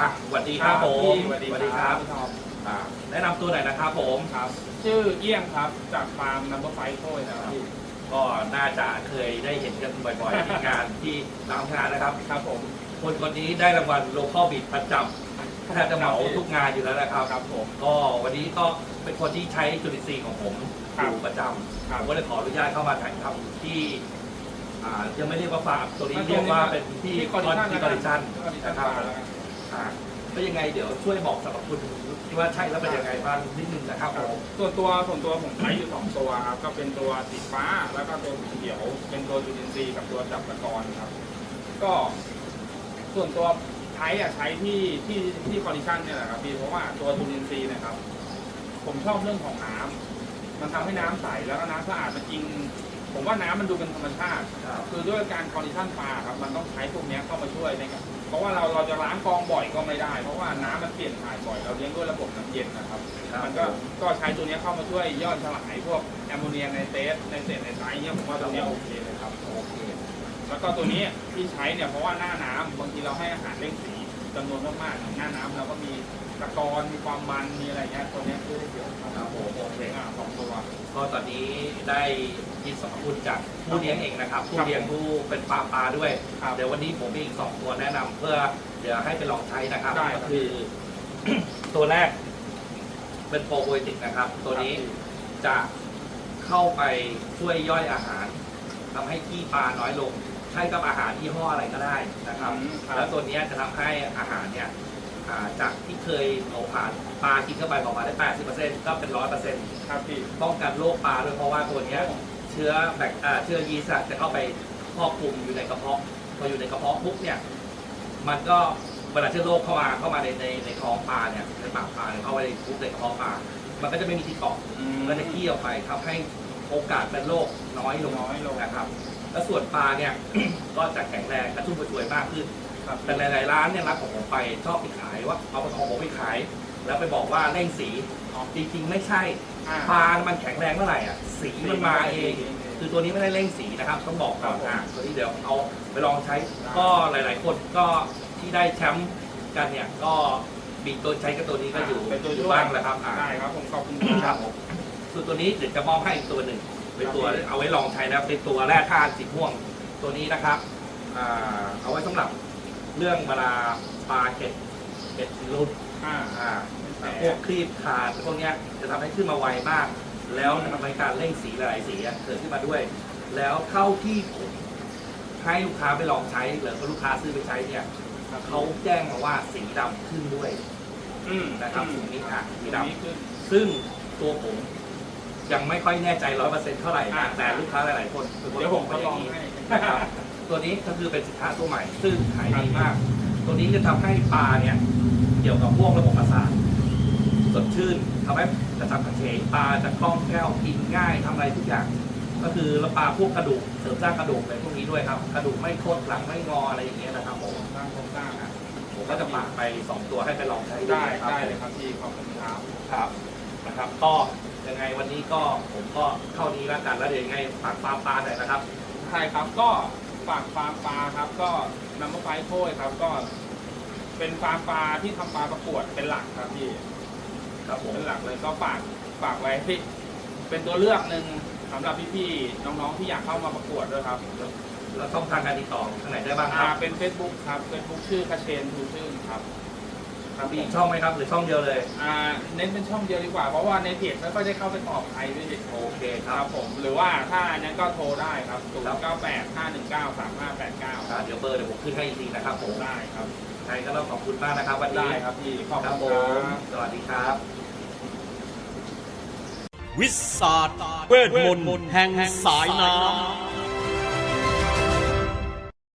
อะสวัสดีครับผมพี่สวัสดีครับพี่ทอมอ่าแนะนำตัวหน่อยนะครับผมครับ ชื่อเอี้ยงครับจากฟาร์มนัมเบอร์ไฟโค้ยนะครับพี่ก็น่าจะเคยได้เห็นกันบ่อยๆที่งานที่ตามงานนะครับครับผมคนคนนี้ได้รางวัลโลคอลบิดประจำแทบจะเหมาทุกงานอยู่แล้วนะครับครับผมก็วันนี้ก็เป็นคนที่ใช้จุลินทรีย์ของผมครัอบยู่ประจครับำผมก็เลยขออนุญาตเข้ามาถ่ายทำที่อ่ายังไม่เรียกว่าฟาร์มตัวนี้เรียกว่าเป็นที่ที่คอนที่คอร์ดิชันคอนดิชันนะครับฟาร์ม แล้วกันอ่าก็ยังไงเดี๋ยวช่วยบอกสรรพคุณที่ว่าใช่แล้วเป็นยังไงบ้างนิดนึงนะครับผมส่วนตัวส่วนตัวผมใช้อยู่สองตัวครับก็เป็นตัวสีฟ้าแล้วก็ตัวสีเขียว เป็นตัวจุลินทรีย์กับตัวจับตะกอนครับ ก็ส่วนตัวใช้อะใช้ที่ที่ที่คอนดิชันเนี่ยแหละครับพี่เพราะว่าตัวจุลินทรีย์เนะครับ ผมชอบเรื่องของน้ำมันทำให้น้ำใสแล้วก็น้ำสะอาดมันจริง ผมว่าน้ำมันดูเป็นธรรมชาติครับคือด้วยการคอนดิชันปลาครับ มันต้องใช้พวกเนี้ยเข้ามาช่วยในการเพราะว่าเราเราจะล้างกองบ่อยก็ไม่ได้ เพราะว่าน้ำมันเปลี่ยนถ่ายบ่อย เราเลี้ยงด้วยระบบน้ำเย็นนะครับ มันก็ก็ใช้ตัวเนี้ยเข้ามาช่วยย่อยสลายพวกแอมโมเนียในเตสในเศษในไซเนี่ยผมว่าตัวเนี้ยโอเคเลยครับ โอเค แล้วก็ตัวนี้ที่ใช้เนี่ยเพราะว่าหน้าน้ำบางทีเราให้อาหารเร่งสีจำนวนมากๆหน้าน้ำเราก็มีตะกอนมีความมัน มีอะไรเงี้ยตัวเนี้ยช่วยได้เยอะครับครับผมโอเคอ่าสองตัว ก็ตอนนี้ได้ยินสรรพคุณจากผู้เลี้ยงเองนะครับ ผู้เลี้ยงผู้เป็นปลาปลาด้วยครับเดี๋ยววันนี้ผมมีอีกสองตัวแนะนำเพื่อเดี๋ยวให้ไปลองใช้นะครับได้ครัก็บคือ ตัวแรก เป็นโปรไบโอติกนะครับ ตัวนี้จะเข้าไปช่วยย่อยอาหารทำให้ขี้ปลาน้อยลง ใช้กับอาหารยี่ห้ออะไรก็ได้นะครับ อืมครับ แล้วตัวเนี้ยจะทำให้อาหารเนี่ยอ่า จากที่เคยเอาผ่านปลากินเข้าไปประมาณได้ 80%ก็เป็น 100%ครับพี่ป้องกันโรคปลาด้วยเพราะว่าตัวเนี้ยเชื้อแบคอ่าเชื้อยีสต์อะจะเข้าไปครอบคลุมอยู่ในกระเพาะพออยู่ในกระเพาะปุ๊บเนี่ยมันก็เวลาเชื้อโรคเข้ามาเข้ามาในในในท้องปลาเนี่ยในปากปลาเนี่ยเข้าไปในปุ๊บในกระเพาะปลา มันก็จะไม่มีที่เกาะมันก็จะขี้ออกไปทำให้โอกาสเป็นโรคน้อยลงน้อยลงนะครับ แล้วส่วนปลาเนี่ยก็จะแข็งแรงกระชุ่มกระชวยมากขึ้น ครับแต่หลายๆร้านเนี่ยรับของผมไปชอบไปขายว่าเอาของผมไปขาย แล้วไปบอกว่าเร่งสีจริงๆไม่ใช่อ่า ปลามันแข็งแรงเมื่อไหร่อะสีมันมาเอง คือตัวนี้ไม่ได้เร่งสีนะครับต้องบอกก่อนครับผมอะตัวนี้เดี๋ยวเอาไปลองใช้ ก็หลาย ๆ คนก็ที่ได้แชมป์กันเนี่ยก็มีตัวใช้กับตัวนี้ก็อยู่เป็นตัวอช่ยู่วย บ้างแหละครับอะ ได้ครับผมขอบคุณคครัรับบผมส่วนตัวนี้เดี๋ยวจะมอบให้อีกตัวหนึ่งเป็นตัวเอาไว้ลองใช้นะเป็นตัวแร่ธาตุสีม่วงตัวนี้นะครับอ่าเอาไว้สำหรับ เรื่องเวลาปลาเก็ดเก็ดรุดอ่าอ่าพวกครีบขาดพวกเนี้ยจะทำให้ขึ้นมาไวมาก แล้วทำให้การเร่งสีหลายๆสีอะเกิดขึ้นมาด้วย แล้วเท่าที่ผมให้ลูกค้าไปลองใช้หรือว่าลูกค้าซื้อไปใช้เนี่ยเขาแจ้งมาว่าสีดำขึ้นด้วยอืมนะครับอืมสีนี้ค่ะสีสีดดำ ขึ้นำซึ่งตัวผมยังไม่ค่อยแน่ใจร้อยเปอร์เซ็นต์เท่าไหร่อ่านะแต่ลูกค้าหลายๆคนเป็นคนเดี๋ยวผมบทอดกลองย่านี้ให้ นะครับ ตัวนี้ก็คือเป็นสินค้าตัวใหม่ ซึ่งขายดีมาก ตัวนี้จะทำให้ปลาเนี่ยเกี่ยวกับพวกระบบประสาทสดชื่นทำให้กระชับกระเฉงปลาจะคล่องแคล่วกินง่ายทำอะไรทุกอย่าง ก็คือแล้วปลาพวกกระดูกเสริมสร้างกระดูกอะไรพวกนี้ด้วยครับ กระดูกไม่โคตรหลังไม่งออะไรอย่างเงี้ยนะครับผมสร้างโครงสร้างอะผมก็จะฝากไปสองตัวให้ไปลองใช้ได้นะครับได้เลยครับพี่ขอบคุณครับครับนะครับก็ยังไงวันนี้ก็ผมก็เท่านี้แล้วกันแล้วเดี๋ยวยังไงฝากฟาร์มปลาหน่อยนะครับใช่ครับก็ ฝากฟาร์มปลาครับ ก็นำมาไฟโค้ยครับ ก็ เป็นฟาร์มปลาที่ทำปลาประกวดเป็นหลักครับพี่ครับผมเป็นหลักเลยก็ฝากฝากไว้ที่เป็นตัวเลือกหนึ่งสำหรับพี่ๆน้องๆที่อยากเข้ามาประกวดด้วยครับแล้วช่องทางการติดต่อทางไหนได้บ้างคอ่ารับ เป็น Facebook ครับ Facebook ชื่อคาเชนทูชื่นครับ ครับมีอีกช่องไหมครับหรือช่องเดียวเลย อ่าเน้นเป็นช่องเดียวดีกว่า เพราะว่าในเพจไม่ค่อยได้เข้าไปตอบใครด้วยดิโอเคคครัรับบผม หรือว่าถ้าอันนั้นก็โทรได้ครับ0ครับ9 8 5 1 9 3 5 8 9อ่าเดี๋ยวเบอร์เดี๋ยวผมขึ้นให้อีกทีนะครับผมได้ครับใครก็ต้องขอบคุณมากนะครับวันนี้ได้ครับพี่ขอบครับผคุณคมรับ สวัสดีครับ วิสาดเวทมนต์แห่งสายน้ำ